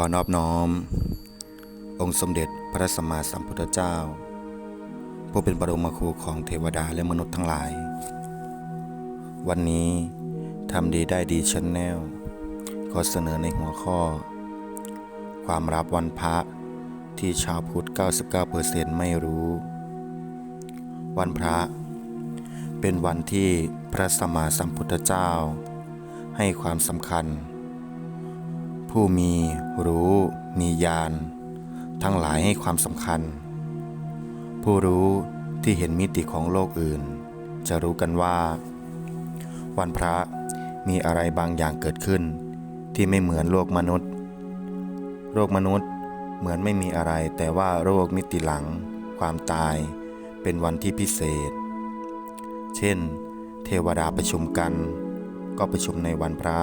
อนอบน้อม องค์สมเด็จพระสัมมาสัมพุทธเจ้า ผู้เป็นบรมครูของเทวดาและมนุษย์ทั้งหลาย วันนี้ทำดีได้ดีชั้นแนลขอเสนอในหัวข้อ ความรับวันพระที่ชาวพุทธ 99%ไม่รู้ วันพระ เป็นวันที่พระสัมมาสัมพุทธเจ้า ให้ความสำคัญ ผู้มีรู้ มีญาณทั้งหลายให้ความสำคัญ ผู้รู้ที่เห็นมิติของโลกอื่น จะรู้กันว่า วันพระมีอะไรบางอย่างเกิดขึ้น ที่ไม่เหมือนโลกมนุษย์ โลกมนุษย์เหมือนไม่มีอะไร แต่ว่าโรคมิติหลัง ความตายเป็นวันที่พิเศษ เช่น เทวดาประชุมกัน ก็ประชุมในวันพระ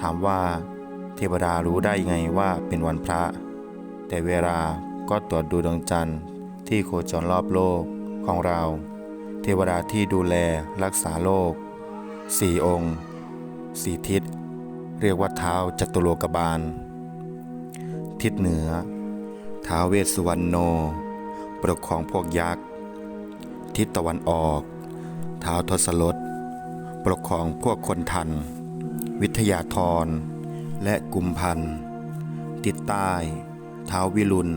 ถามว่า เทวดารู้ได้ไงว่าเป็นวันพระ แต่เวลาก็ตรวจดูดวงจันทร์ที่โคจรรอบโลกของเรา เทวดาที่ดูแลรักษาโลกสี่องค์สี่ทิศ เรียกว่าเท้าจตุโลกบาล ทิศเหนือท้าเวสสุวรรณโน ปกครองพวกยักษ์ ทิศตะวันออกท้าวทศรถปกครองพวกคนทัน วิทยาธร และกุมพันธ์ทิศใต้ท้าววิรุณ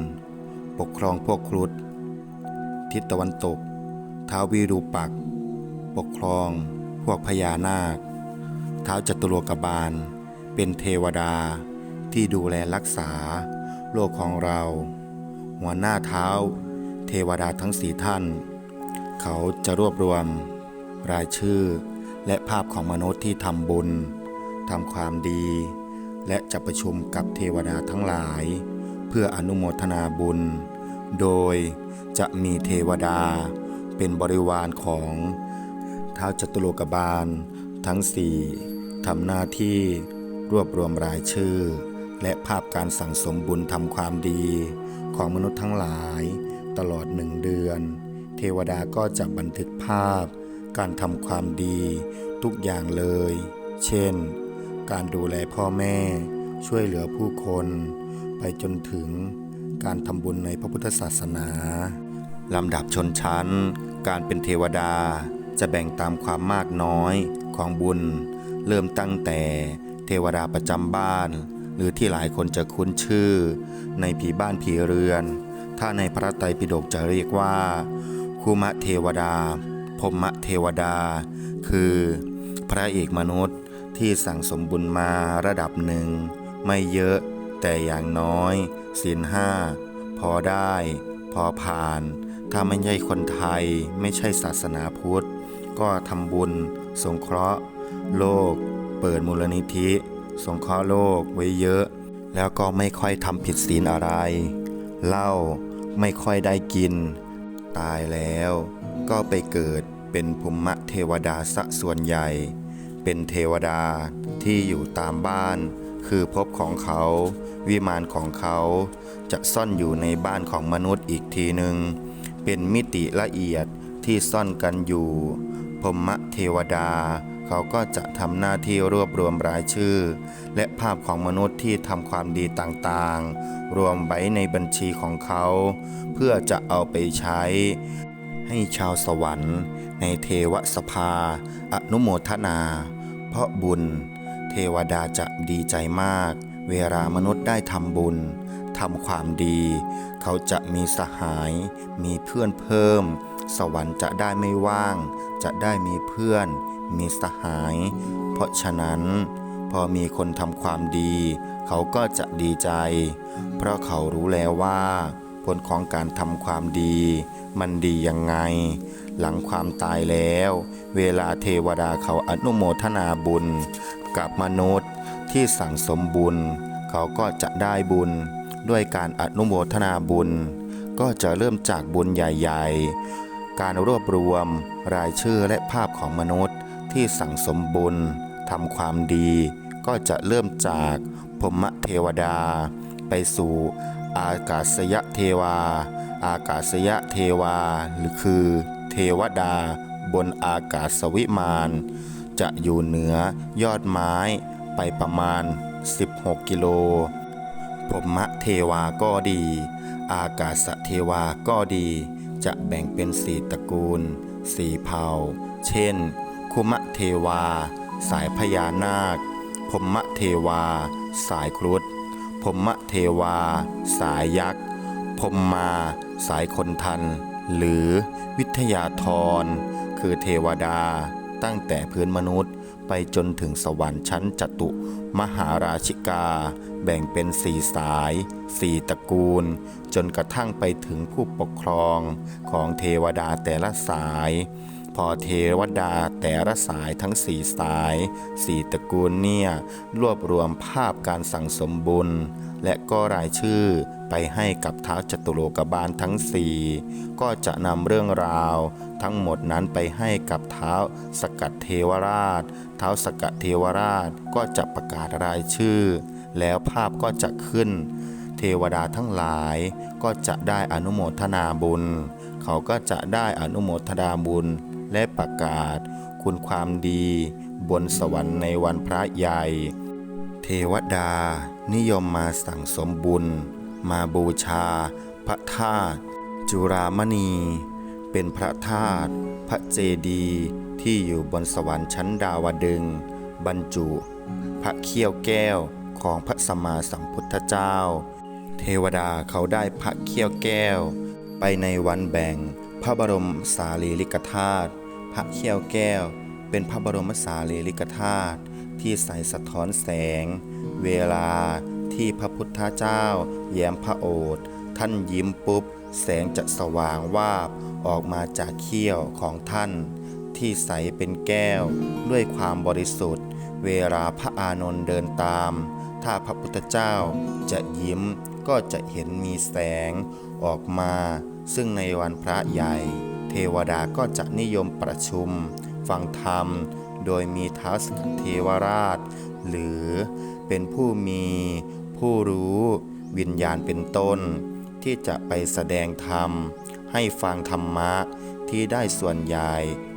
ปกครองพวกครุฑทิศตะวันตกท้าววิรูปักษ์ปกครองพวกพญานาคท้าวจตุโลกบาล เป็นเทวดาที่ดูแลรักษา โลกของเรา หัวหน้าเท้า เทวดาทั้งสี่ท่าน เขาจะรวบรวม รายชื่อและภาพของมนุษย์ที่ทำบุญทำความดี และจะประชุมกับเทวดาทั้งหลาย เพื่ออนุโมทนาบุญ โดยจะมีเทวดาเป็นบริวารของท้าวจตุโลกบาล ทั้งสี่ทำหน้าที่รวบรวมรายชื่อ และภาพการสั่งสมบุญทำความดีของมนุษย์ทั้งหลายตลอดหนึ่งเดือน เทวดาก็จะบันทึกภาพ การทำความดีทุกอย่างเลย เช่น การดูแลพ่อแม่ ช่วยเหลือผู้คน ไปจนถึงการทำบุญในพระพุทธศาสนาลำดับชนชั้น การเป็นเทวดาจะแบ่งตามความมากน้อยของบุญ เริ่มตั้งแต่เทวดาประจำบ้าน หรือที่หลายคนจะคุ้นชื่อ ในผีบ้านผีเรือน ถ้าในพระไตรปิฎกจะเรียกว่า คุมะเทวดาพรหมเทวดา คือ พระเอกมนุษย์ ที่สั่งสมบุญมาระดับหนึ่ง ไม่เยอะแต่อย่างน้อยศีลห้าพอได้ พอผ่าน ถ้าไม่ใช่คนไทยไม่ใช่ศาสนาพุทธ ก็ทำบุญ สงเคราะห์ โลก เปิดมูลนิธิ สงเคราะห์โลกไว้เยอะ แล้วก็ไม่ค่อยทำผิดศีลอะไรเหล้าไม่ค่อยได้กิน ตายแล้ว ก็ไปเกิดเป็นภูมิเทวดาสะส่วนใหญ่ เป็นเทวดาที่อยู่ตามบ้าน คือภพของเขา วิมานของเขา จะซ่อนอยู่ในบ้านของมนุษย์อีกทีหนึ่งเป็นมิติละเอียดที่ซ่อนกันอยู่พรหมเทวดา เขาก็จะทำหน้าที่รวบรวมรายชื่อ และภาพของมนุษย์ที่ทำความดีต่างๆ รวมไว้ในบัญชีของเขา เพื่อจะเอาไปใช้ ให้ชาวสวรรค์ ในเทวสภา อนุโมทนา เพราะบุญ เทวดาจะดีใจมาก เวลามนุษย์ได้ทำบุญทำความดี เขาจะมีสหาย มีเพื่อนเพิ่ม สวรรค์จะได้ไม่ว่าง จะได้มีเพื่อน มีสหาย เพราะฉะนั้นพอมีคนทำความดี เขาก็จะดีใจ เพราะเขารู้แล้วว่า ผลของการทำความดี มันดียังไง หลังความตายแล้ว เวลาเทวดาเขาอนุโมทนาบุญ กับมนุษย์ที่สั่งสมบุญ เขาก็จะได้บุญ ด้วยการอนุโมทนาบุญ ก็จะเริ่มจากบุญใหญ่ๆ การรวบรวมรายชื่อและภาพของมนุษย์ที่สั่งสมบุญทำความดี ก็จะเริ่มจากพรหมเทวดา ไปสู่อากาศยเทวา อากาศยเทวาหรือคือ เทวดา บนอากาศวิมาน จะอยู่เหนือยอดไม้ไปประมาณ 16 กิโลพรหมเทวาก็ดี อากาศเทวาก็ดี จะแบ่งเป็นสี่ตระกูล สี่เผ่า เช่น คุมะเทวา สายพญานาคพรหมเทวา สายครุฑพรหมเทวา สายยักษ์พรมมา สายคนทัน หรือวิทยาธร คือเทวดา ตั้งแต่พื้นมนุษย์ ไปจนถึงสวรรค์ชั้นจตุ มหาราชิกา แบ่งเป็นสี่สายสี่ตระกูล จนกระทั่งไปถึงผู้ปกครองของเทวดาแต่ละสาย อเทวดาแต่ละสายทั้งสี่สายสี่ตระกูลเนี่ยรวบรวมภาพการสั่งสมบุญ และก็รายชื่อไปให้กับเท้าวจตุโลกบาลทั้งสี่ก็จะนำเรื่องราว ทั้งหมดนั้นไปให้กับเท้าสกัดเทวราช เท้าสกัดเทวราชก็จะประกาศรายชื่อ แล้วภาพก็จะขึ้น เทวดาทั้งหลายก็จะได้อนุโมทนาบุญ เขาก็จะได้อนุโมทนาบุญ และประกาศ คุณความดี บนสวรรค์ในวันพระใหญ่ เทวดานิยมมาสั่งสมบุญ มาบูชา พระธาตุจุรามณี เป็นพระธาตุพระเจดีย์ที่อยู่บนสวรรค์ชั้นดาวดึง บรรจุ พระเขี้ยวแก้วของพระสัมมาสัมพุทธเจ้า เทวดาเขาได้พระเขี้ยวแก้ว ไปในวันแบ่งพระบรมสารีริกธาตุ พระเขี้ยวแก้ว เป็นพระบรมสารีริกธาตุที่ใสสะท้อนแสง เวลาที่พระพุทธเจ้า แย้มพระโอษฐ์ท่านยิ้มปุ๊บ แสงจะสว่างวาบออกมาจากเขี้ยวของท่าน ที่ใสเป็นแก้วด้วยความบริสุทธิ์ เวลาพระอานนท์เดินตาม ถ้าพระพุทธเจ้าจะยิ้มก็จะเห็นมีแสงออกมา ซึ่งในวันพระใหญ่ เทวดาก็จะนิยมประชุม ฟังธรรม โดยมีท้าวสกัดเทวราช หรือเป็นผู้มีผู้รู้วิญญาณเป็นต้น ที่จะไปแสดงธรรม ให้ฟังธรรมะที่ได้ส่วนใหญ่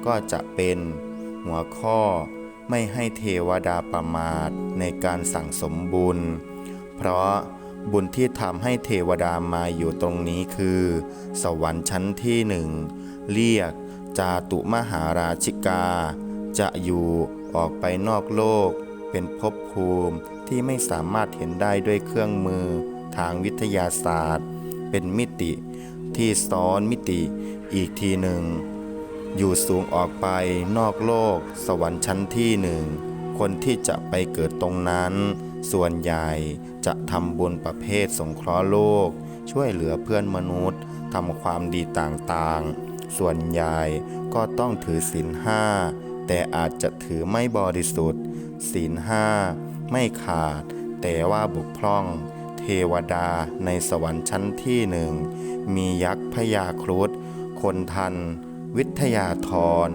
ก็จะเป็นหัวข้อไม่ให้เทวดาประมาทในการสั่งสมบุญ เพราะบุญที่ทำให้เทวดามาอยู่ตรงนี้คือ สวรรค์ชั้นที่หนึ่ง เรียก จาตุมหาราชิกา จะอยู่ออกไปนอกโลก เป็นภพภูมิที่ไม่สามารถเห็นได้ด้วยเครื่องมือทางวิทยาศาสตร์ เป็นมิติที่ซ้อนมิติอีกทีหนึ่ง อยู่สูงออกไปนอกโลก สวรรค์ชั้นที่หนึ่ง คนที่จะไปเกิดตรงนั้น ส่วนใหญ่จะทำบุญประเภทสงเคราะห์โลก ช่วยเหลือเพื่อนมนุษย์ทำความดีต่างๆ ส่วนใหญ่ก็ต้องถือศีลห้าแต่อาจจะถือไม่บริสุทธิ์ศีลห้าไม่ขาด แต่ว่าบกพร่อง เทวดาในสวรรค์ชั้นที่หนึ่ง มียักษ์พญาครุฑคนทัน วิทยาธร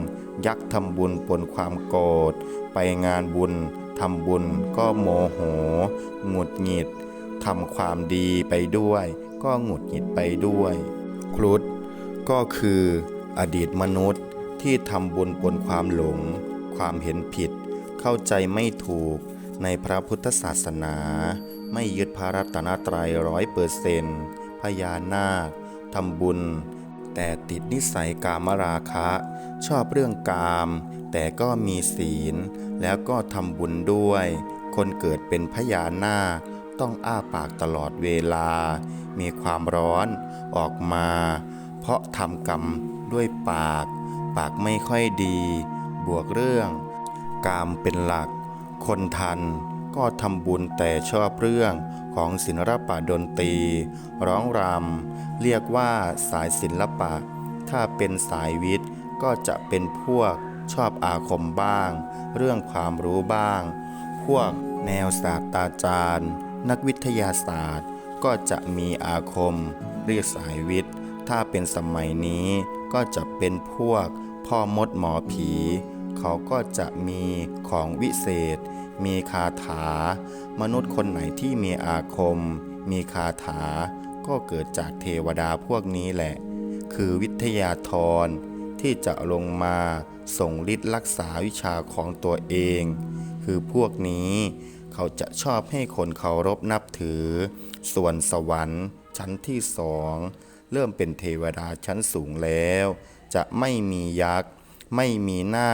ยักษ์ทำบุญปนความโกรธ ไปงานบุญทำบุญก็โมโห หงุดหงิดทำความดีไปด้วย ก็หงุดหงิดไปด้วย ครุฑ ก็คืออดีตมนุษย์ที่ทำบุญปนความหลง ความเห็นผิด เข้าใจไม่ถูกในพระพุทธศาสนา ไม่ยึดพระรัตนตรัยร้อยเปอร์เซนพญานาคทำบุญ แต่ติดนิสัยกามราคะ ชอบเรื่องกาม แต่ก็มีศีล แล้วก็ทำบุญด้วย คนเกิดเป็นพญานาคต้องอ้าปากตลอดเวลา มีความร้อนออกมา เพราะทำกรรมด้วยปาก ปากไม่ค่อยดี บวกเรื่อง กามเป็นหลัก คนทันก็ทำบุญแต่ชอบเรื่องของศิลปะดนตรี ร้องรำเรียกว่าสายศิลปะ ถ้าเป็นสายวิทย์ก็จะเป็นพวกชอบอาคมบ้าง เรื่องความรู้บ้าง พวกแนวศาสตราจารย์ นักวิทยาศาสตร์ ก็จะมีอาคม เรียกสายวิทย์ ถ้าเป็นสมัยนี้ก็จะเป็นพวกพ่อมดหมอผี เขาก็จะมีของวิเศษ มีคาถา มนุษย์คนไหนที่มีอาคม มีคาถา ก็เกิดจากเทวดาพวกนี้แหละ คือวิทยาธรที่จะลงมาส่งฤทธิ์รักษาวิชาของตัวเอง คือพวกนี้เขาจะชอบให้คนเคารพนับถือ ส่วนสวรรค์ชั้นที่สอง เริ่มเป็นเทวดาชั้นสูงแล้ว จะไม่มียักษ์ ไม่มีหน้า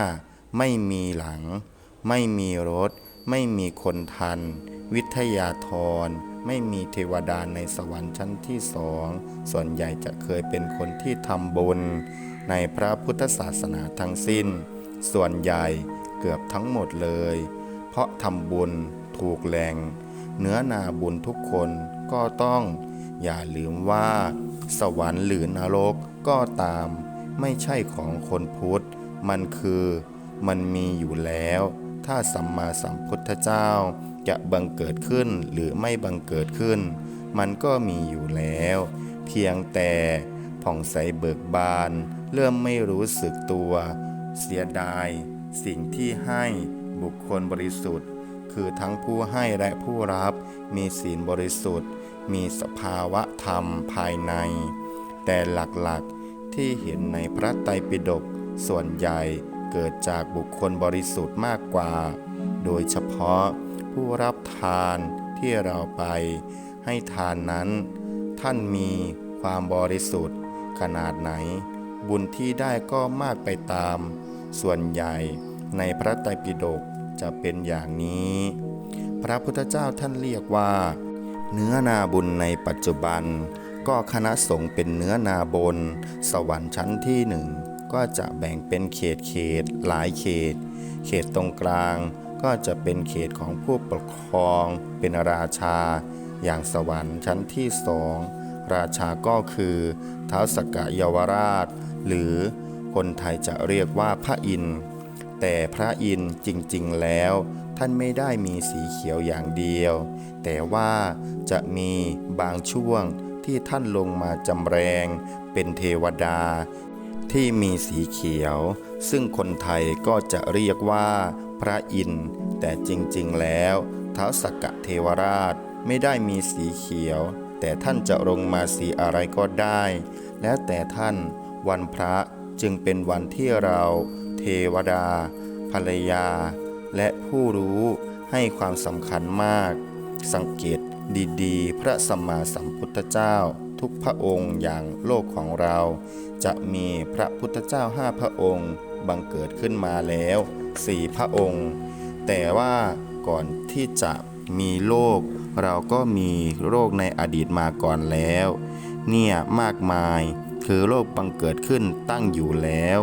ไม่มีหลัง ไม่มีรถ ไม่มีคนทัน วิทยาธรไม่มีเทวดาในสวรรค์ชั้นที่สอง ส่วนใหญ่จะเคยเป็นคนที่ทำบุญ ในพระพุทธศาสนาทั้งสิ้น ส่วนใหญ่เกือบทั้งหมดเลย เพราะทำบุญถูกแหล่งเนื้อนาบุญทุกคนก็ต้องอย่าลืมว่า สวรรค์หรือนรกก็ตาม ไม่ใช่ของคนพุทธ มันคือมันมีอยู่แล้ว ถ้าสัมมาสัมพุทธเจ้าจะบังเกิดขึ้นหรือไม่บังเกิดขึ้น มันก็มีอยู่แล้ว เพียงแต่ผ่องใสเบิกบาน เริ่มไม่รู้สึกตัว เสียดาย สิ่งที่ให้บุคคลบริสุทธิ์ คือทั้งผู้ให้และผู้รับมีศีลบริสุทธิ์ มีสภาวะธรรมภายใน แต่หลักๆที่เห็นในพระไตรปิฎกส่วนใหญ่เกิดจากบุคคลบริสุทธิ์มากกว่า โดยเฉพาะผู้รับทานที่เราไป ให้ทานนั้น ท่านมีความบริสุทธิ์ ขนาดไหน บุญที่ได้ก็มากไปตาม ส่วนใหญ่ในพระไตรปิฎกจะเป็นอย่างนี้ พระพุทธเจ้าท่านเรียกว่า เนื้อนาบุญในปัจจุบัน ก็คณะสงฆ์เป็นเนื้อนาบน สวรรค์ชั้นที่หนึ่งก็จะแบ่งเป็นเขตเขต หลายเขต เขตตรงกลาง ก็จะเป็นเขตของผู้ปกครอง เป็นราชา อย่างสวรรค์ชั้นที่สองราชาก็คือท้าวสกยาวราช หรือคนไทยจะเรียกว่าพระอินทร์แต่พระอินทร์จริงๆแล้ว ท่านไม่ได้มีสีเขียวอย่างเดียว แต่ว่าจะมีบางช่วงที่ท่านลงมาจำแรงเป็นเทวดา ที่มีสีเขียว ซึ่งคนไทยก็จะเรียกว่าพระอินทร์แต่จริงๆแล้วท้าวสักกะเทวราชไม่ได้มีสีเขียว แต่ท่านจะลงมาสีอะไรก็ได้ แล้วแต่ท่านวันพระจึงเป็นวันที่เรา เทวดา ภรรยา และผู้รู้ให้ความสำคัญมาก สังเกตดีๆ พระสัมมาสัมพุทธเจ้า ทุกพระองค์อย่างโลกของเรา จะมีพระพุทธเจ้าห้าพระองค์บังเกิดขึ้นมาแล้วสี่พระองค์ แต่ว่าก่อนที่จะมีโลก เราก็มีโรคในอดีตมาก่อนแล้ว เนี่ยมากมายคือโลกบังเกิดขึ้นตั้งอยู่แล้ว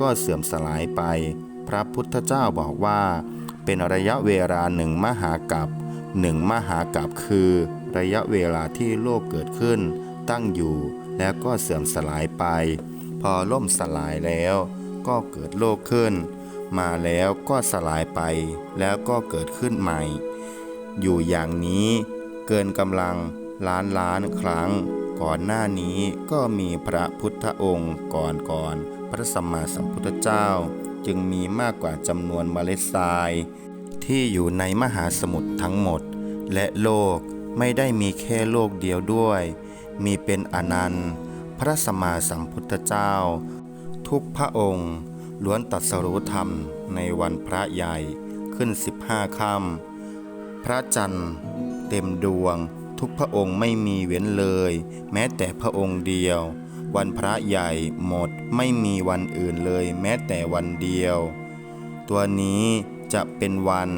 ก็เสื่อมสลายไป พระพุทธเจ้าบอกว่า เป็นระยะเวลาหนึ่งมหากับหนึ่งมหากับคือ ระยะเวลาที่โลกเกิดขึ้น ตั้งอยู่แล้วก็เสื่อมสลายไป พอล่มสลายแล้วก็เกิดโลกขึ้น มาแล้วก็สลายไป แล้วก็เกิดขึ้นใหม่ อยู่อย่างนี้เกินกำลังล้านล้านครั้ง ก่อนหน้านี้ก็มีพระพุทธองค์ก่อนก่อนพระสัมมาสัมพุทธเจ้า จึงมีมากกว่าจำนวนเมล็ดทราย ที่อยู่ในมหาสมุทรทั้งหมด และโลกไม่ได้มีแค่โลกเดียวด้วย มีเป็นอนันต์ พระสัมมาสัมพุทธเจ้า ทุกพระองค์ ล้วนตัดสรู้ธรรมในวันพระใหญ่ขึ้น 15ค่ำพระจันทร์เต็มดวงทุกพระองค์ไม่มีเว้นเลย แม้แต่พระองค์เดียว วันพระใหญ่หมดไม่มีวันอื่นเลยแม้แต่วันเดียว ตัวนี้จะเป็นวัน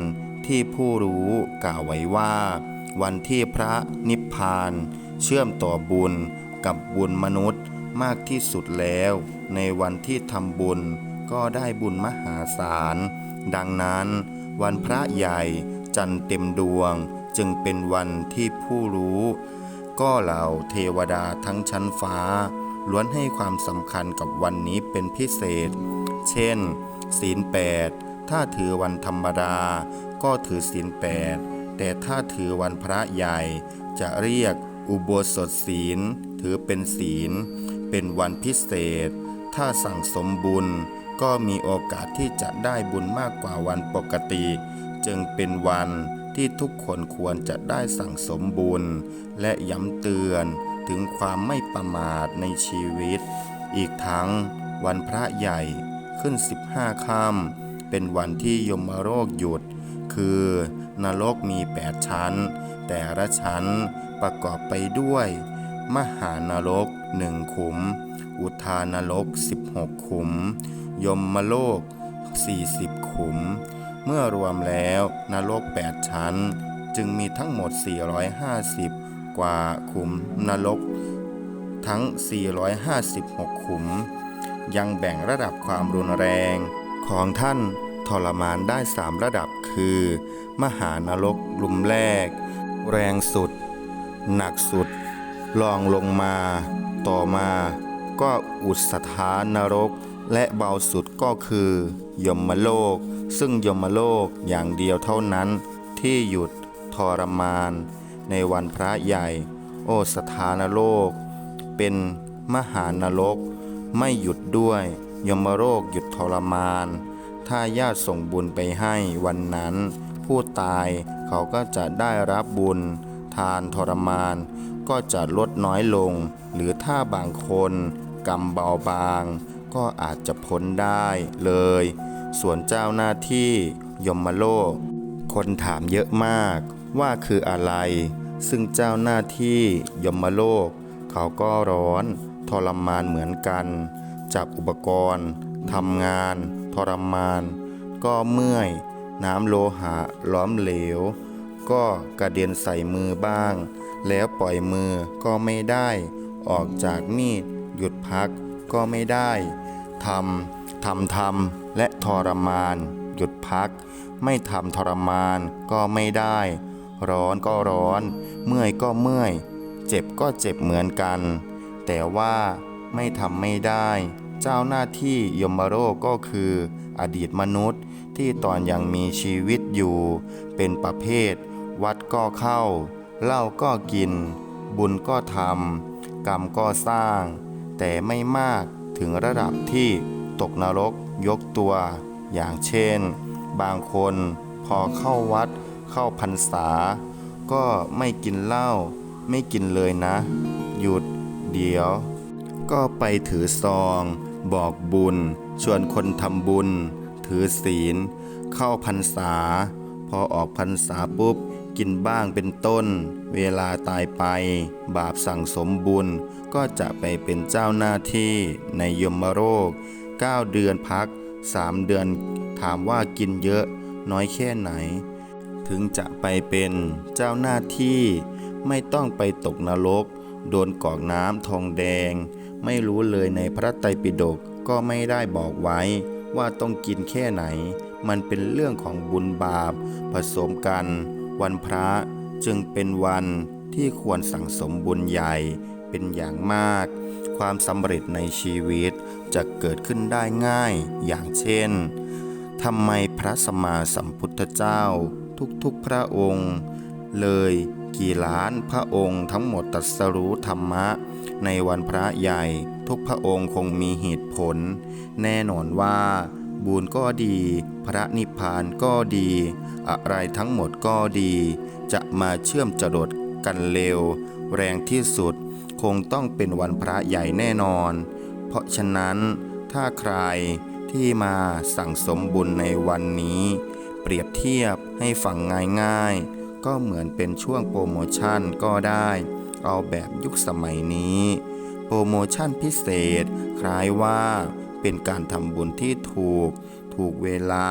ที่ผู้รู้กล่าวไว้ว่า วันที่พระนิพพาน เชื่อมต่อบุญกับบุญมนุษย์มากที่สุดแล้ว ในวันที่ทำบุญก็ได้บุญมหาศาล ดังนั้น วันพระใหญ่จันเต็มดวงจึงเป็นวันที่ผู้รู้ ก็เหล่าเทวดาทั้งชั้นฟ้า ล้วนให้ความสำคัญกับวันนี้เป็นพิเศษ เช่น ศีลแปดถ้าถือวันธรรมดา ก็ถือศีลแปดแต่ถ้าถือวันพระใหญ่ จะเรียกอุโบสถศีล ถือเป็นศีล เป็นวันพิเศษ ถ้าสั่งสมบุญ ก็มีโอกาสที่จะได้บุญมากกว่าวันปกติ จึงเป็นวัน ที่ทุกคนควรจะได้สั่งสมบุญ และย้ำเตือนถึงความไม่ประมาทในชีวิต อีกทั้งวันพระใหญ่ขึ้น 15ค่ำเป็นวันที่ยมโรคหยุด คืคือนรกมี 8 ชั้น แต่ละชั้นประกอบไปด้วย มหานรกหนึ่งขุม อุทานรก 16 ขุม ยมโลก 40 ขุม เมื่อรวมแล้วนรก 8 ชั้น จึงมีทั้งหมด 450 กว่าขุมนรก ทั้ง 456 ขุม ยังแบ่งระดับความรุนแรงของท่านทรมานได้ 3 ระดับคือ มหานรกลุมแรก แรงสุด หนักสุดลองลงมา ต่อมาก็อุสถานนรก และเบาสุดก็คือยมโลก ซึ่งยมโลกอย่างเดียวเท่านั้น ที่หยุดทรมาน ในวันพระใหญ่ โอสถานโลก เป็นมหานรก ไม่หยุดด้วย ยมโรคหยุดทรมาน ถ้าญาติส่งบุญไปให้วันนั้น ผู้ตายเขาก็จะได้รับบุญ ทานทรมาน ก็จะลดน้อยลง หรือถ้าบางคนกรรมเบาบาง ก็อาจจะพ้นได้เลย ส่วนเจ้าหน้าที่ยมโลก คนถามเยอะมากว่าคืออะไร ซึ่งเจ้าหน้าที่ยมโลก เขาก็ร้อน ทรมานเหมือนกัน จับอุปกรณ์ทำงาน ทรมาน ก็เมื่อย น้ำโลหะล้อมเหลว ก็กระเด็นใส่มือบ้าง แล้วปล่อยมือก็ไม่ได้ ออกจากมีด หยุดพักก็ไม่ได้ทำทำทำ และทรมาน หยุดพัก ไม่ทำทรมานก็ไม่ได้ ร้อนก็ร้อน เมื่อยก็เมื่อย เจ็บก็เจ็บเหมือนกัน แต่ว่าไม่ทำไม่ได้ เจ้าหน้าที่ยมโรคก็คือ อดีตมนุษย์ที่ตอนยังมีชีวิตอยู่ เป็นประเภท วัดก็เข้า เหล้าก็กิน บุญก็ทำกรรมก็สร้าง แต่ไม่มากถึงระดับที่ ตกนรกยกตัว อย่างเช่น บางคนพอเข้าวัดเข้าพรรษา ก็ไม่กินเหล้าไม่กินเลยนะ หยุดเดี๋ยว ก็ไปถือซอง บอกบุญ ชวนคนทำบุญ ถือศีล เข้าพรรษา พอออกพรรษาปุ๊บกินบ้างเป็นต้น เวลาตายไป บาปสั่งสมบุญ ก็จะไปเป็นเจ้าหน้าที่ในยมโรค 9 เดือนพัก 3 เดือน ถามว่ากินเยอะน้อยแค่ไหน ถึงจะไปเป็นเจ้าหน้าที่ไม่ต้องไปตกนรก โดนกอกน้ำทองแดง ไม่รู้เลยในพระไตรปิฎกก็ไม่ได้บอกไว้ว่าต้องกินแค่ไหน มันเป็นเรื่องของบุญบาป ผสมกัน วันพระจึงเป็นวันที่ควรสั่งสมบุญใหญ่ เป็นอย่างมาก ความสำเร็จในชีวิตจะเกิดขึ้นได้ง่ายอย่างเช่นทำไมพระสมมาสัมพุทธเจ้า ทุกๆพระองค์ เลยกี่ล้านพระองค์ทั้งหมดตรัสรู้ธรรมะ ในวันพระใหญ่ ทุกพระองค์คงมีเหตุผล แน่นอนว่า บุญก็ดี พระนิพพานก็ดี อะไรทั้งหมดก็ดี จะมาเชื่อมจรดกันเร็ว แรงที่สุด คงต้องเป็นวันพระใหญ่แน่นอน เพราะฉะนั้นถ้าใครที่มาสั่งสมบุญในวันนี้ เปรียบเทียบให้ฟังง่ายๆ ก็เหมือนเป็นช่วงโปรโมชั่นก็ได้ เอาแบบยุคสมัยนี้ โปรโมชั่นพิเศษ คล้ายว่าเป็นการทำบุญที่ถูก ถูกเวลา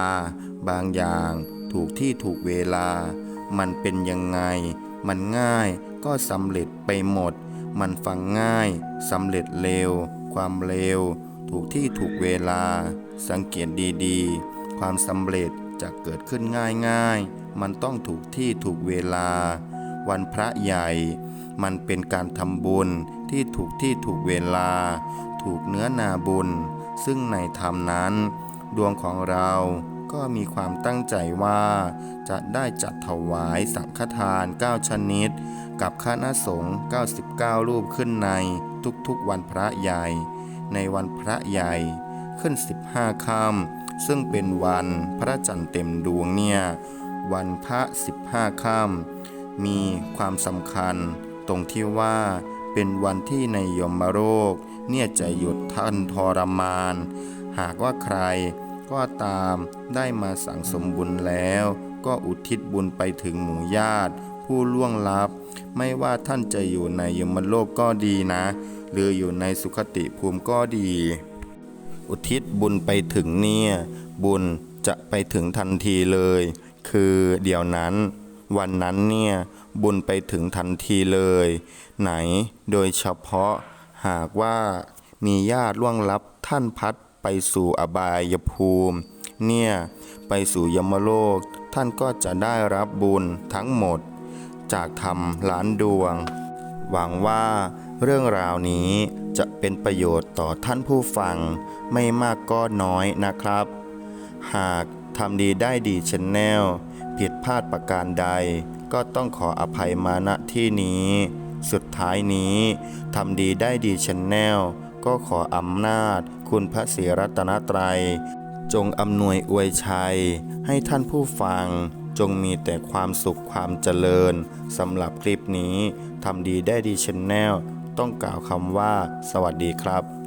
บางอย่าง ถูกที่ถูกเวลา มันเป็นยังไง มันง่ายก็สำเร็จไปหมด มันฟังง่าย สำเร็จเร็ว ความเร็ว ถูกที่ถูกเวลา สังเกตดีๆ ความสำเร็จจะเกิดขึ้นง่ายๆ มันต้องถูกที่ถูกเวลา วันพระใหญ่ มันเป็นการทำบุญที่ถูกที่ถูกเวลา ถูกเนื้อนาบุญ ซึ่งในธรรมนั้น ดวงของเรา ก็มีความตั้งใจว่า จะได้จัดถวายสังฆทาน 9 ชนิด กับคณะสงฆ์99 รูปขึ้นในทุกๆวันพระใหญ่ ในวันพระใหญ่ขึ้น 15ค่ำซึ่งเป็นวันพระจันทร์เต็มดวงเนี่ยวันพระ 15ค่ำมีความสำคัญตรงที่ว่าเป็นวันที่ในยมโรค เนี่ยจะหยุดท่านทรมาน หากว่าใคร ก็ตามได้มาสั่งสมบุญแล้ว ก็อุทิศบุญไปถึงหมู่ญาติ ผู้ล่วงลับ ไม่ว่าท่านจะอยู่ในยมโลกก็ดีนะ หรืออยู่ในสุคติภูมิก็ดี อุทิศบุญไปถึงเนี่ย บุญจะไปถึงทันทีเลย คือเดี๋ยวนั้น วันนั้นเนี่ย บุญไปถึงทันทีเลย ไหนโดยเฉพาะหากว่ามีญาติล่วงลับท่านพัด ไปสู่อบายภูมิ เนี่ยไปสู่ยมโลก ท่านก็จะได้รับบุญทั้งหมด จากธรรมล้านดวง หวังว่าเรื่องราวนี้จะเป็นประโยชน์ต่อท่านผู้ฟัง ไม่มากก็น้อยนะครับ หากทำดีได้ดีชแนลผิดพลาดประการใด ก็ต้องขออภัยมาณที่นี้ สุดท้ายนี้ทำดีได้ดีชแนลก็ขออำนาจ คุณพระศรีรัตนตรัย จงอำนวยอวยชัย ให้ท่านผู้ฟัง จงมีแต่ความสุขความเจริญสำหรับคลิปนี้ทำดีได้ดีชแนลต้องกล่าวคำว่า สวัสดีครับ